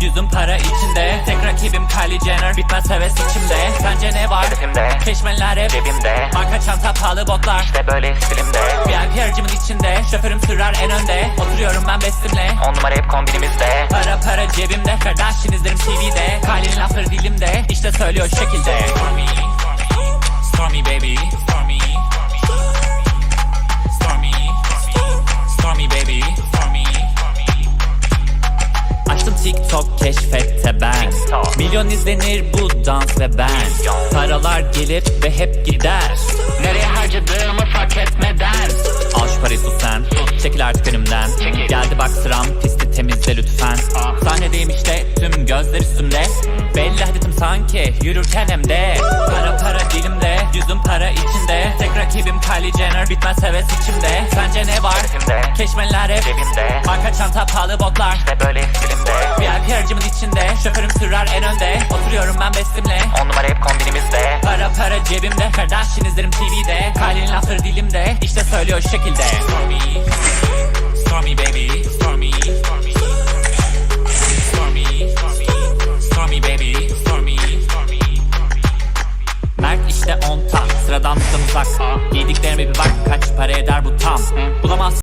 Yüzüm para içinde Tek rakibim Kylie Jenner Bitmez heves içimde. Sence ne var? Hedefimde. Keşmeler hep Cebimde. Marka çanta pahalı botlar. İşte böyle stilimde. VIP harcımın içinde Şoförüm sürer en önde. Oturuyorum ben bestimle On numara hep kombinimizde. Para para cebimde Kardashian izlerim TV'de Kylie'nin lafları dilimde İşte söylüyor şu şekilde. Stormy Stormy baby Stormy Stormy TikTok keşfette ben TikTok. Milyon izlenir bu dans ve ben Milyon. Paralar gelir ve hep gider Nereye harcadığımı fark etmeden Al şu parayı sus sen Çekil artık önümden Çekil. Geldi bak sıram pisti temizle lütfen Sahnedeyim işte tüm gözler üstümde Belli hadetim sanki yürürken hem de Para para dilimde yüzüm para içinde Tek rakibim Kylie Jenner bitmez heves içimde Sence ne var? Hedefimde. Çeşmeler hep cebimde. Marka çanta pahalı botlar. İşte böyle stilimde VIP aracımın içinde. Şoförüm sürer en önde. Oturuyorum ben bestimle. On numara hep kombinimizde. Para para cebimde. Kardashian izlerim TV'de Kylie'nin lafları dilimde. İşte söylüyor şu şekilde. Stormy Stormy baby Stormy Stormy Stormy Stormy baby Stormy Mert işte on tak Sıradan tutan uzak Giydiklerime bir bak.